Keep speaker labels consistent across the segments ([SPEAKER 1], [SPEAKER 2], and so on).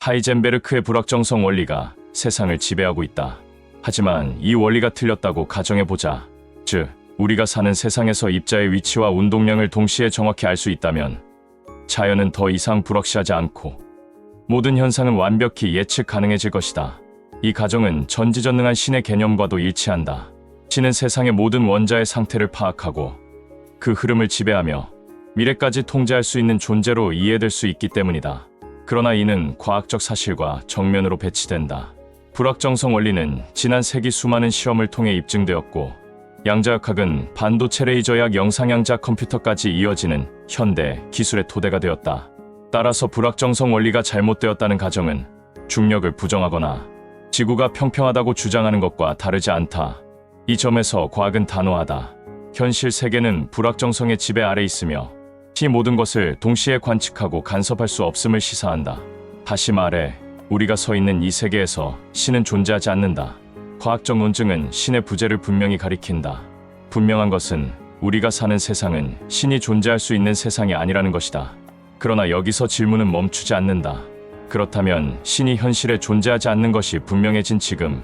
[SPEAKER 1] 하이젠베르크의 불확정성 원리가 세상을 지배하고 있다. 하지만 이 원리가 틀렸다고 가정해보자. 즉, 우리가 사는 세상에서 입자의 위치와 운동량을 동시에 정확히 알 수 있다면 자연은 더 이상 불확실하지 않고 모든 현상은 완벽히 예측 가능해질 것이다. 이 가정은 전지전능한 신의 개념과도 일치한다. 신은 세상의 모든 원자의 상태를 파악하고 그 흐름을 지배하며 미래까지 통제할 수 있는 존재로 이해될 수 있기 때문이다. 그러나 이는 과학적 사실과 정면으로 배치된다. 불확정성 원리는 지난 세기 수많은 실험을 통해 입증되었고 양자역학은 반도체 레이저약 영상양자 컴퓨터까지 이어지는 현대 기술의 토대가 되었다. 따라서 불확정성 원리가 잘못되었다는 가정은 중력을 부정하거나 지구가 평평하다고 주장하는 것과 다르지 않다. 이 점에서 과학은 단호하다. 현실 세계는 불확정성의 지배 아래 있으며 이 모든 것을 동시에 관측하고 간섭할 수 없음을 시사한다. 다시 말해, 우리가 서 있는 이 세계에서 신은 존재하지 않는다. 과학적 논증은 신의 부재를 분명히 가리킨다. 분명한 것은 우리가 사는 세상은 신이 존재할 수 있는 세상이 아니라는 것이다. 그러나 여기서 질문은 멈추지 않는다. 그렇다면 신이 현실에 존재하지 않는 것이 분명해진 지금,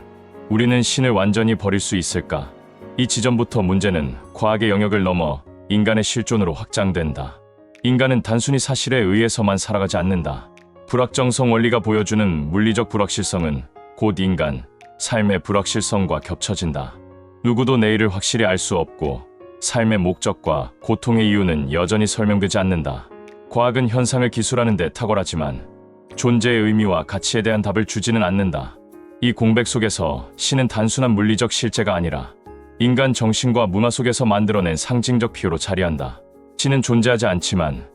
[SPEAKER 1] 우리는 신을 완전히 버릴 수 있을까? 이 지점부터 문제는 과학의 영역을 넘어 인간의 실존으로 확장된다. 인간은 단순히 사실에 의해서만 살아가지 않는다. 불확정성 원리가 보여주는 물리적 불확실성은 곧 인간, 삶의 불확실성과 겹쳐진다. 누구도 내일을 확실히 알 수 없고 삶의 목적과 고통의 이유는 여전히 설명되지 않는다. 과학은 현상을 기술하는 데 탁월하지만 존재의 의미와 가치에 대한 답을 주지는 않는다. 이 공백 속에서 신은 단순한 물리적 실제가 아니라 인간 정신과 문화 속에서 만들어낸 상징적 피요로 자리한다. 신은 존재하지 않지만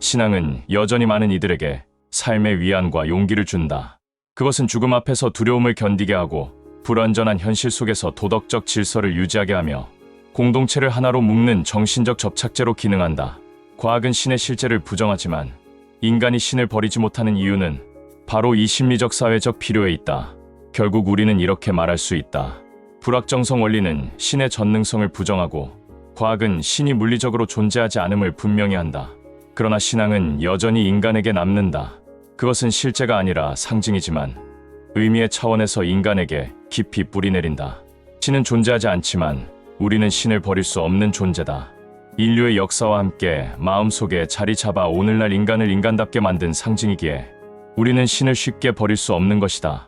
[SPEAKER 1] 신앙은 여전히 많은 이들에게 삶의 위안과 용기를 준다. 그것은 죽음 앞에서 두려움을 견디게 하고 불완전한 현실 속에서 도덕적 질서를 유지하게 하며 공동체를 하나로 묶는 정신적 접착제로 기능한다. 과학은 신의 실제를 부정하지만 인간이 신을 버리지 못하는 이유는 바로 이 심리적 사회적 필요에 있다. 결국 우리는 이렇게 말할 수 있다. 불확정성 원리는 신의 전능성을 부정하고 과학은 신이 물리적으로 존재하지 않음을 분명히 한다. 그러나 신앙은 여전히 인간에게 남는다. 그것은 실제가 아니라 상징이지만 의미의 차원에서 인간에게 깊이 뿌리내린다. 신은 존재하지 않지만 우리는 신을 버릴 수 없는 존재다. 인류의 역사와 함께 마음속에 자리 잡아 오늘날 인간을 인간답게 만든 상징이기에 우리는 신을 쉽게 버릴 수 없는 것이다.